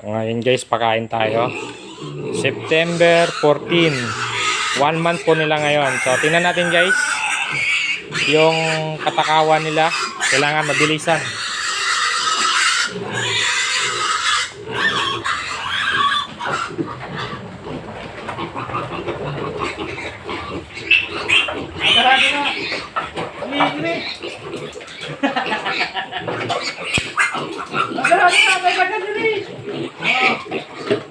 Ngayon guys, pakain tayo. September 14. One month po nila ngayon. So, tingnan natin guys. Yung katakawan nila. Kailangan mabilisan.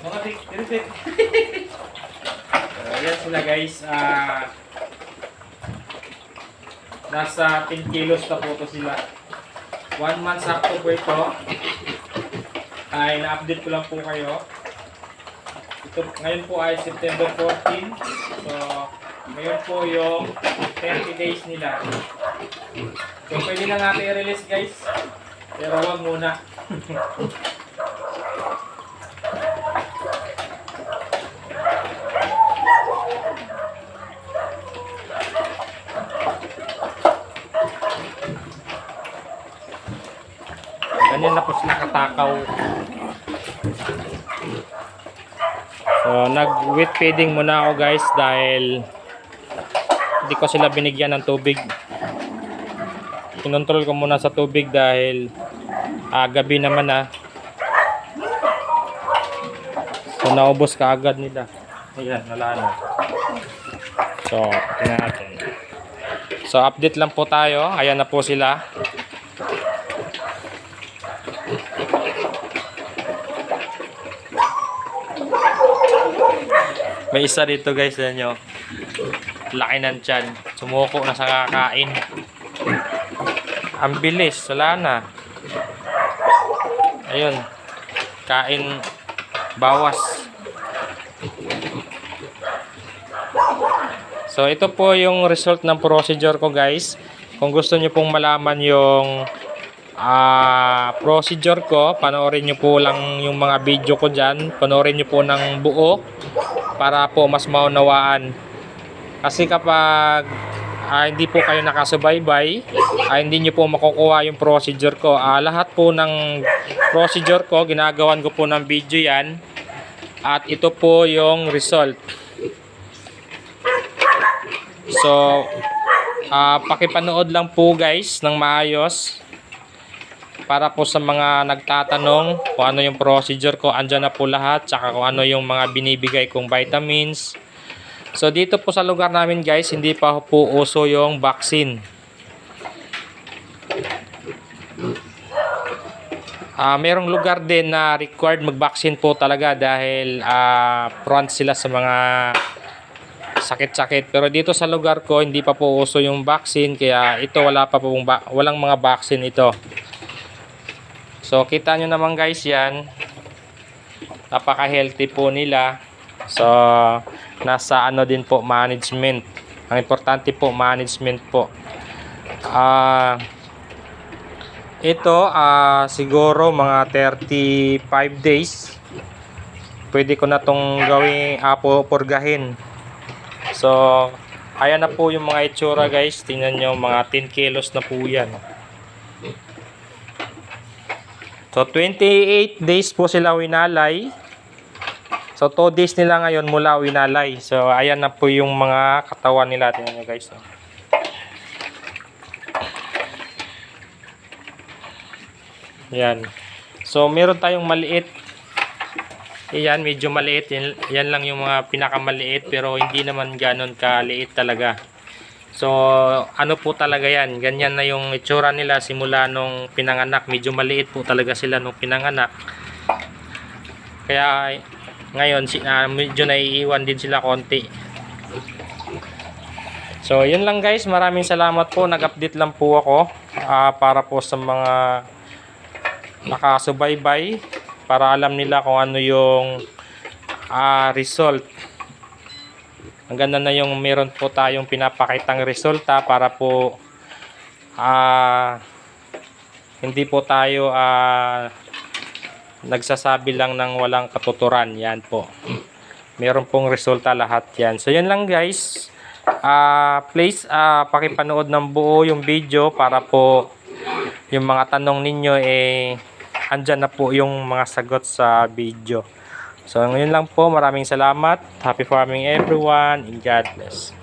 Mga dik, dik. So, yan sila guys. Ah, nasa 10 kilos na po to sila. One month sakto po ito. Ay, na-update ko lang po kayo. Ito, ngayon po ay September 14. So, ngayon po yung 30 days nila. So, pwede na natin i-release guys. Pero wag muna. Ganyan na po sila katakaw. So, nag-wet feeding muna ako guys dahil hindi ko sila binigyan ng tubig. Kinontrol ko muna sa tubig dahil ah, gabi naman na. So, naubos ka agad nila. Ayan, wala na. So, tingnan natin. So, update lang po tayo. Ayan na po sila. May isa dito guys, yan nyo. Laki ng tiyan. Sumuko na sa kakain. Ang bilis, wala na. Ayun. Kain bawas. So ito po yung result ng procedure ko guys. Kung gusto nyo pong malaman yung ah procedure ko, panoorin nyo po lang yung mga video ko dyan. Panoorin nyo po ng buo para po mas maunawaan. Kasi kapag ah, hindi po kayo nakasubaybay, ah, hindi nyo po makukuha yung procedure ko. Ah, lahat po ng procedure ko, ginagawan ko po ng video yan. At ito po yung result. So, ah pakipanood lang po guys ng maayos para po sa mga nagtatanong kung ano yung procedure ko, andyan na po lahat, tsaka kung ano yung mga binibigay kong vitamins. So dito po sa lugar namin guys, hindi pa po uso yung vaccine. Ah, merong lugar din na required mag-vaccine po talaga dahil ah prone sila sa mga sakit-sakit. Pero dito sa lugar ko, hindi pa po uso yung vaccine kaya ito wala pa pong walang mga vaccine ito. So, kita nyo naman guys yan. Napaka-healthy po nila. So, nasa ano din po, management. Ang importante po, management po. Ah, ito, ah, siguro mga 35 days. Pwede ko na tong gawing apo purgahin. So, ayan na po yung mga itsura guys. Tingnan nyo, mga 10 kilos na po yan. So, 28 days po sila winalay. So, 2 days nila ngayon mula winalay. So, ayan na po yung mga katawan nila. Tingnan nyo guys. oh. Yan. So, meron tayong maliit. Yan, medyo maliit. Yan lang yung mga pinakamaliit. Pero hindi naman ganon kaliit talaga. So, ano po talaga yan? Ganyan na yung itsura nila simula nung pinanganak. Medyo maliit po talaga sila nung pinanganak. Kaya ngayon ah, medyo naiiwan din sila konti. So, yun lang guys. Maraming salamat po. Nag-update lang po ako ah, para po sa mga nakasubaybay para alam nila kung ano yung ah, result. Ang ganda na yung meron po tayong pinapakitang resulta para po ah hindi po tayo ah nagsasabi lang ng walang katuturan. Yan po. Meron pong resulta lahat yan. So, yan lang guys. Ah, please, ah, pakipanood ng buo yung video para po yung mga tanong ninyo eh andyan na po yung mga sagot sa video. So, ngayon lang po. Maraming salamat. Happy farming everyone. And God bless.